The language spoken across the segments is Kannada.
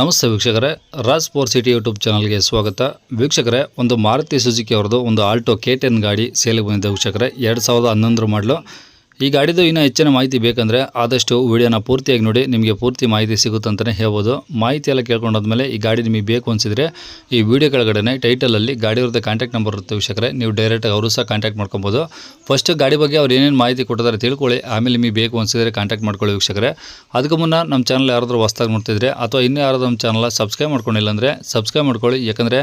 ನಮಸ್ತೆ ವೀಕ್ಷಕರೇ, ರಾಜ್ ಫೋರ್ ಸಿಟಿ ಯೂಟ್ಯೂಬ್ ಚಾನಲ್ಗೆ ಸ್ವಾಗತ. ವೀಕ್ಷಕರೇ, ಒಂದು ಮಾರುತಿ ಸುಜುಕಿ ಅವರದು ಒಂದು ಆಲ್ಟೋ ಕೆ ಟೆನ್ ಗಾಡಿ ಸೇಲಿಗೆ ಬಂದಿದೆ ವೀಕ್ಷಕರೇ. ಎರಡು ಸಾವಿರದ ಹನ್ನೊಂದರ ಮಾಡಲು ಈ ಗಾಡಿದು ಇನ್ನೂ ಹೆಚ್ಚಿನ ಮಾಹಿತಿ ಬೇಕಂದರೆ ಆದಷ್ಟು ವಿಡಿಯೋನ ಪೂರ್ತಿಯಾಗಿ ನೋಡಿ, ನಿಮಗೆ ಪೂರ್ತಿ ಮಾಹಿತಿ ಸಿಗುತ್ತಂತಲೇ ಹೇಳ್ಬೋದು. ಮಾಹಿತಿ ಎಲ್ಲ ಕೇಳ್ಕೊಂಡಾದ್ಮೇಲೆ ಈ ಗಾಡಿ ನಿಮಗೆ ಬೇಕು ಅನಿಸಿದರೆ ಈ ವಿಡಿಯೋ ಕೆಳಗಡೆ ಟೈಟಲಲ್ಲಿ ಗಾಡಿಯವ್ರದ್ದು ಕಾಂಟ್ಯಾಕ್ಟ್ ನಂಬರ್ ಇರುತ್ತೆ ವೀಕ್ಷಕರೇ, ನೀವು ಡೈರೆಕ್ಟಾಗಿ ಅವರು ಸಹ ಕಾಂಟ್ಯಾಕ್ಟ್ ಮಾಡ್ಕೊಬೋದು. ಫಸ್ಟ್ ಗಾಡಿ ಬಗ್ಗೆ ಅವ್ರು ಏನೇನು ಮಾಹಿತಿ ಕೊಟ್ಟಿದ್ದಾರೆ ತಿಳ್ಕೊಳ್ಳಿ, ಆಮೇಲೆ ನಿಮಗೆ ಬೇಕು ಅನಿಸಿದರೆ ಕಾಂಟ್ಯಾಕ್ಟ್ ಮಾಡ್ಕೊಳ್ಳಿ ವೀಕ್ಷಕರೇ. ಅದಕ್ಕೂ ಮುನ್ನ ನಮ್ಮ ಚಾನಲ್ ಯಾರಾದರೂ ಹೊಸ್ದಾಗಿ ನೋಡ್ತಿದ್ರೆ ಅಥವಾ ಇನ್ನೂ ಯಾರಾದರೂ ನಮ್ಮ ಚಾನಲ್ ಸಬ್ಸ್ಕ್ರೈಬ್ ಮಾಡ್ಕೊಂಡಿಲ್ಲ ಅಂದರೆ ಸಬ್ಸ್ಕ್ರೈಬ್ ಮಾಡ್ಕೊಳ್ಳಿ, ಯಾಕಂದರೆ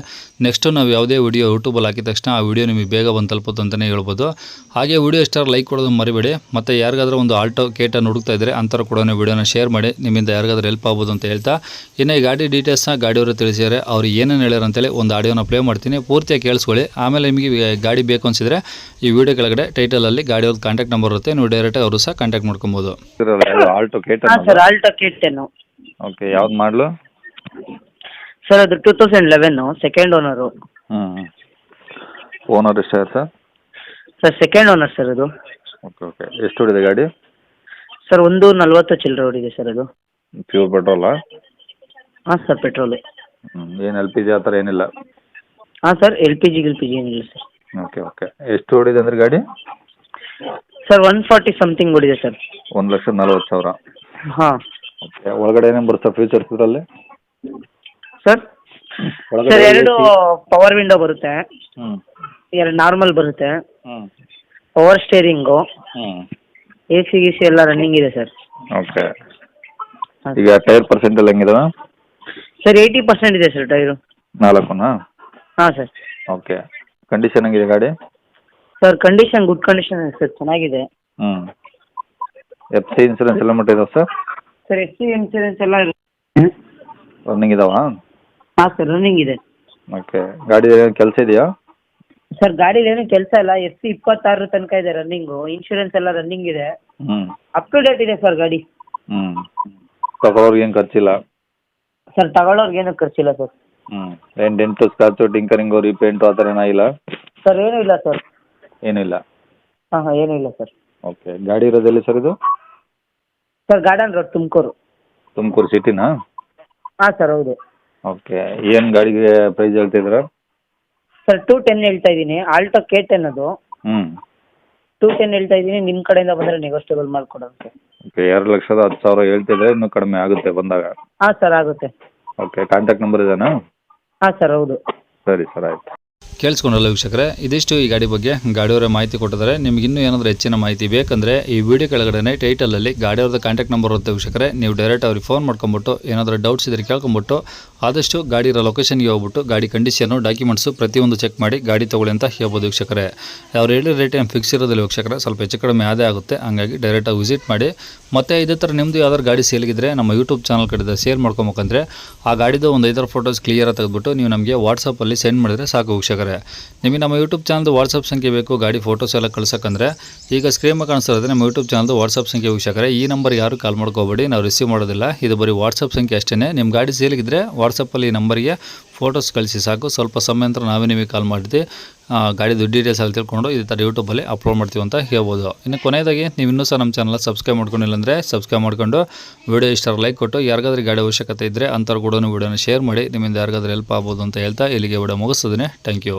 ನೆಕ್ಸ್ಟು ನಾವು ಯಾವುದೇ ವಿಡಿಯೋ ಯೂಟ್ಯೂಬಲ್ಲಿ ಹಾಕಿದ ತಕ್ಷಣ ಆ ವಿಡಿಯೋ ನಿಮಗೆ ಬೇಗ ಬಂದು ತಲುಪುತ್ತೆ ಅಂತಲೇ ಹೇಳ್ಬೋದು. ಹಾಗೆ ವಿಡಿಯೋ ಇಷ್ಟ ಲೈಕ್ ಕೊಡೋದು ಮರಿಬೇಡಿ. ಮತ್ತು ಯಾರಿಗಾದ್ರೂ ಒಂದು ಆಲ್ಟೋ ಕೇಟನ್ನು ಹುಡುಕ್ತಾ ಇದ್ದರೆ ಅಂಥವ್ರು ಕೂಡ ವಿಡಿಯೋನ ಶೇರ್ ಮಾಡಿ ನಿಮ್ಮಿಂದ ಯಾರಿಗಾದ್ರೂ ಹೆಲ್ಪ್ ಆಗ್ಬೋದು ಅಂತ ಹೇಳ್ತಾ. ಇನ್ನು ಈ ಗಾಡಿ ಡೀಟೇಲ್ಸ್ನ ಗಾಡಿಯವರು ತಿಳಿಸಿದರೆ ಅವ್ರು ಏನೇನು ಹೇಳ್ಯಾರ ಅಂತೇಳಿ ಒಂದು ಆಡಿಯೋನ ಪ್ಲೇ ಮಾಡ್ತೀನಿ. ಪೂರ್ತಿಯಾಗಿ ಕೇಳಿಸ್ಕೊಳ್ಳಿ. ಆಮೇಲೆ ನಿಮಗೆ ಗಾಡಿ ಬೇಕು ಅನಿಸಿದರೆ ಈ ವಿಡಿಯೋ ಕೆಳಗಡೆ ಟೈಟಲಲ್ಲಿ ಗಾಡಿಯವ್ರದ್ದು ಕಾಂಟ್ಯಾಕ್ಟ್ ನಂಬರ್ ಇರುತ್ತೆ. ನೀವು ಡೈರೆಕ್ಟಾಗಿ ಅವರು ಸಹ ಕಾಂಟ್ಯಾಕ್ಟ್ ಮಾಡ್ಕೊಬೋದು. ಆಲ್ಟೋ ಹಾಂ ಸರ್ ಆಲ್ಟೋ ಓಕೆ ಯಾವ್ದು ಮಾಡಲು? ಸರ್ ಅದು two thousand eleven second owner hmm owner ಎಷ್ಟು sir sir second owner sir ಅದು. Okay okay. ಎಷ್ಟು ಹೊಡಿದೆ ಗಾಡಿ? ಸರ್ ಒಂದು ನಲ್ವತ್ತು ಚಿಲ್ಲರೆ ಹೊಡಿದೆ ಸರ್ ಅದು. ಪ್ಯೂರ್ ಪೆಟ್ರೋಲಾ ಹಾಂ ಸರ್ ಪೆಟ್ರೋಲು ಏನು ಎಲ್ ಪಿ ಜಿ ಆ ಥರ ಏನಿಲ್ಲ? ಹಾಂ ಸರ್ ಎಲ್ ಪಿ ಜಿ ಗಿಲ್ ಪಿ ಜಿ ಏನಿಲ್ಲ ಸರ್. Okay okay. ಎಷ್ಟು ಹೊಡಿದೆ ಅಂದ್ರೆ ಗಾಡಿ? ಸರ್ ಒನ್ ಫಾರ್ಟಿ ಸಮಥಿಂಗ್ ಹೊಡಿದೆ ಸರ್. ಒಂದು ಲಕ್ಷದ ನಲ್ವತ್ತು ಸಾವಿರ. ಹಾಂ. ಓಕೆ ಒಳಗಡೆ ಏನೇನು ಬರುತ್ತೆ ಫೀಚರ್ಸ್ ಇದರಲ್ಲಿ? ಸರ್ ಸರ್ ಎರಡು ಪವರ್ ವಿಂಡೋ ಬರುತ್ತೆ. ಹ್ಞೂ ಎರಡು ನಾರ್ಮಲ್ ಬರುತ್ತೆ. ಹ್ಞೂ ಪವರ್ ಸ್ಟೇರಿಂಗು ಹ್ಞೂ ಎ ಸಿ ಗಿಸಿ ಎಲ್ಲ ರನ್ನಿಂಗ್ ಇದೆ ಸರ್ ಓಕೆ ಈಗ ಟೈರ್ ಪರ್ಸೆಂಟ್ ಎಲ್ಲ ಹೆಂಗಿದಾವೆ? ಸರ್ ಏಯ್ಟಿ ಪರ್ಸೆಂಟ್ ಇದೆ ಸರ್ ಟೈರು ನಾಲ್ಕುನಾ? ಹಾಂ ಸರ್ ಓಕೆ ಕಂಡೀಷನ್ ಹೆಂಗಿದೆ ಗಾಡಿ? ಸರ್ ಕಂಡೀಷನ್ ಗುಡ್ ಕಂಡೀಷನ್ ಇದೆ ಸರ್ ಚೆನ್ನಾಗಿದೆ. ಹ್ಞೂ ಎಫ್ ಸಿ ಇನ್ಸೂರೆನ್ಸ್ ಎಲ್ಲ ಮಟ್ಟ ಇದಾವೆ sir sir S C insurance ಎಲ್ಲ ರನ್ನಿಂಗ್ ಇದಾವಾ? ಹಾಂ ಸರ್ ರನ್ನಿಂಗ್ ಇದೆ. ಓಕೆ ಗಾಡಿ ಕೆಲಸ ಇದೆಯಾ? ಸರ್ ಗಾಡಿಲಿ ಏನು ಕೆಲಸ ಇಲ್ಲ. ಎಸ್ ಸಿ ಇಪ್ಪತ್ತಾರರ ತನಕ ಇದೆ ರನ್ನಿಂಗು ಇನ್ಶೂರೆನ್ಸ್ ಎಲ್ಲ ರನ್ನಿಂಗ್ ಇದೆ. ಹ್ಞೂ ಅಪ್ ಟು ಡೇಟ್ ಇದೆ ಸರ್ ಗಾಡಿ. ಹ್ಞೂ ತಗೊಳ್ಳೋರ್ಗೆ ಏನು ಖರ್ಚಿಲ್ಲ? ಸರ್ ತಗೊಳ್ಳೋರ್ಗೆ ಏನೂ ಖರ್ಚಿಲ್ಲ ಸರ್ ಹ್ಞೂ ಏನು ಡೆಂಟು ಸ್ಕ್ರಾಚು ಟಿಂಕರಿಂಗು ರೀಪೇಂಟು ಆ ಥರ ಏನಾಗಿಲ್ಲ ಸರ್ ಏನೂ ಇಲ್ಲ ಸರ್ ಏನಿಲ್ಲ ಹಾಂ ಹಾಂ ಏನೂ ಇಲ್ಲ ಸರ್ ಓಕೆ ಗಾಡಿ ಇರೋದೆಲ್ಲಿ ಸರ್ ಇದು? Sir garden road Tumakuru. Tumakuru ಸಿಟಿನಾ ಹಾಂ ಸರ್ ಹೌದು. ಓಕೆ ಏನು ಗಾಡಿಗೆ ಪ್ರೈಸ್ ಹೇಳ್ತಿದ್ದೀರಾ? ಸರ್ ಟೂ ಟೆನ್ ಹೇಳ್ತಾ ಇದ್ದೀನಿ. ಆಲ್ಟೋ ಕೆ ಟೆನ್ ಅದು ಹ್ಞೂ ಟೂ ಟೆನ್ ಹೇಳ್ತಾ ಇದ್ದೀನಿ. ನಿಮ್ಮ ಕಡೆಯಿಂದ ಬಂದರೆ ನೆಗೋಸ್ಟೇಬಲ್ ಮಾಡಿಕೊಡೋಣ ಓಕೆ ಎರಡು ಲಕ್ಷದ ಹತ್ತು ಸಾವಿರ ಹೇಳ್ತಿದ್ರೆ ಇನ್ನೂ ಕಡಿಮೆ ಆಗುತ್ತೆ ಬಂದಾಗ. ಹಾಂ ಸರ್ ಆಗುತ್ತೆ. ಓಕೆ ಕಾಂಟ್ಯಾಕ್ಟ್ ನಂಬರ್ ಇದೇನಾ? ಹಾಂ ಸರ್ ಹೌದು. ಸರಿ ಸರ್ ಆಯಿತು. ಕೇಳಿಸ್ಕೊಂಡಲ್ಲ ವೀಕ್ಷಕರೇ, ಇದಿಷ್ಟು ಈ ಗಾಡಿ ಬಗ್ಗೆ ಗಾಡಿಯವರ ಮಾಹಿತಿ ಕೊಟ್ಟಿದ್ದಾರೆ. ನಿಮ್ಗೆ ಇನ್ನೂ ಏನಾದರೂ ಹೆಚ್ಚಿನ ಮಾಹಿತಿ ಬೇಕಂದರೆ ಈ ವಿಡಿಯೋ ಕೆಳಗಡೆ ಟೈಟಲಲ್ಲಿ ಗಾಡಿಯವ್ರದ್ದು ಕಾಂಟ್ಯಾಕ್ಟ್ ನಂಬರ್ ಇರುತ್ತೆ ವೀಕ್ಷಕರೇ. ನೀವು ಡೈರೆಕ್ಟ್ ಅವ್ರಿಗೆ ಫೋನ್ ಮಾಡ್ಕೊಂಬಿಟ್ಟು, ಏನಾದರೂ ಡೌಟ್ಸ್ ಇದ್ರೆ ಕೇಳ್ಕೊಂಬಿಟ್ಟು, ಆದಷ್ಟು ಗಾಡಿ ಇರೋ ಲೊಕೇಶನ್ಗೆ ಹೋಗ್ಬಿಟ್ಟು, ಗಾಡಿ ಕಂಡೀಷನು ಡಾಕ್ಯುಮೆಂಟ್ಸು ಪ್ರತಿಯೊಂದು ಚೆಕ್ ಮಾಡಿ ಗಾಡಿ ತೊಗೊಳ್ಳಿ ಅಂತ ಹೇಳ್ಬೋದು ವೀಕ್ಷಕರೇ. ಅವ್ರು ಹೇಳಿದ ರೇಟ್ ಏನು ಫಿಕ್ಸ್ ಇರೋದಿಲ್ಲ ವೀಕ್ಷಕರೇ, ಸ್ವಲ್ಪ ಹೆಚ್ಚು ಕಡಿಮೆ ಆದೇ ಆಗುತ್ತೆ. ಹಂಗಾಗಿ ಡೈರೆಕ್ಟಾಗಿ ವಿಸಿಟ್ ಮಾಡಿ. ಮತ್ತು ಇದೇ ಥರ ನಿಮ್ಮದು ಯಾವ್ದಾದ್ರು ಗಾಡಿ ಸೇಲ್ಗಿದ್ರೆ ನಮ್ಮ ಯೂಟ್ಯೂಬ್ ಚಾನಲ್ ಕಡೆದ ಸೇಲ್ ಮಾಡ್ಕೊಬೇಕಂದ್ರೆ, ಆ ಗಾಡಿದು ಒಂದು ಐದಾರು ಫೋಟೋಸ್ ಕ್ಲಿಯರಾಗಿ ತೆಗೆದುಬಿಟ್ಟು ನೀವು ನಮಗೆ ವಾಟ್ಸಪ್ಪಲ್ಲಿ ಸೆಂಡ್ ಮಾಡಿದರೆ ಸಾಕು ವೀಕ್ಷಕರೇ. ನಿಮಗೆ ನಮ್ಮ ಯೂಟ್ಯೂಬ್ ಚಾನಲ್ದು ವಾಟ್ಸಪ್ ಸಂಖ್ಯೆ ಬೇಕು, ಗಾಡಿ ಫೋಟೋಸ್ ಎಲ್ಲ ಕಳ್ಸೋಕ್ಕಂದ್ರೆ. ಈಗ ಸ್ಕ್ರೀನ್ ಕಾಣಿಸ್ತಿರೋದ್ರೆ ನಮ್ಮ ಯೂಟ್ಯೂಬ್ ಚಾನಲ್ದು ವಾಟ್ಸಪ್ ಸಂಖ್ಯೆ ವೀಕ್ಷಕರೇ. ಈ ನಂಬರ್ ಯಾರು ಕಾಲ್ ಮಾಡ್ಕೋಬೇಡಿ, ನಾವು ರಿಸೀವ್ ಮಾಡೋದಿಲ್ಲ. ಇದು ಬರೀ ವಾಟ್ಸಪ್ ಸಂಖ್ಯೆ ಅಷ್ಟೇ ನಿಮ್ಮ ಗಾಡಿ ಸೇಲಿಗಿದ್ರೆ ವಾಟ್ಸಪ್ಪಲ್ಲಿ ಈ ನಂಬರಿಗೆ ಫೋಟೋಸ್ ಕಳಿಸಿ ಸಾಕು. ಸ್ವಲ್ಪ ಸಮಯ ನಂತರ ನಾವೇ ನಿಮಗೆ ಕಾಲ್ ಮಾಡಿದ್ವಿ ಗಾಡಿದು ಡೀಟೇಲ್ಸ್ ಅಲ್ಲಿ ತಿಳ್ಕೊಂಡು ಇದೇ ಥರ ಯೂಟ್ಯೂಬಲ್ಲಿ ಅಪ್ಲೋಡ್ ಮಾಡ್ತೀವಿ ಅಂತ ಹೇಳ್ಬೋದು. ಇನ್ನು ಕೊನೆಯದಾಗಿ ನೀವು ಇನ್ನೂ ಸಹ ನಮ್ಮ ಚಾನಲ್ ಸಬ್ಸ್ಕ್ರೈಬ್ ಮಾಡ್ಕೊಂಡಿಲ್ಲ ಅಂದರೆ ಸಬ್ಸ್ಕ್ರೈಬ್ ಮಾಡ್ಕೊಂಡು ವಿಡಿಯೋ ಇಷ್ಟ ಲೈಕ್ ಕೊಟ್ಟು, ಯಾರಿಗಾದ್ರೂ ಗಾಡಿ ಅವಶ್ಯಕತೆ ಇದ್ದರೆ ಅಂಥವ್ರು ಕೂಡ ವಿಡಿಯೋನ ಶೇರ್ ಮಾಡಿ, ನಿಮ್ಮಿಂದ ಯಾರಿಗಾದ್ರೂ ಹೆಲ್ಪ್ ಆಗ್ಬೋದು ಅಂತ ಹೇಳ್ತಾ ಇಲ್ಲಿಗೆ ವಿಡಿಯೋ ಮುಗಿಸ್ತದೆ ಥ್ಯಾಂಕ್ ಯು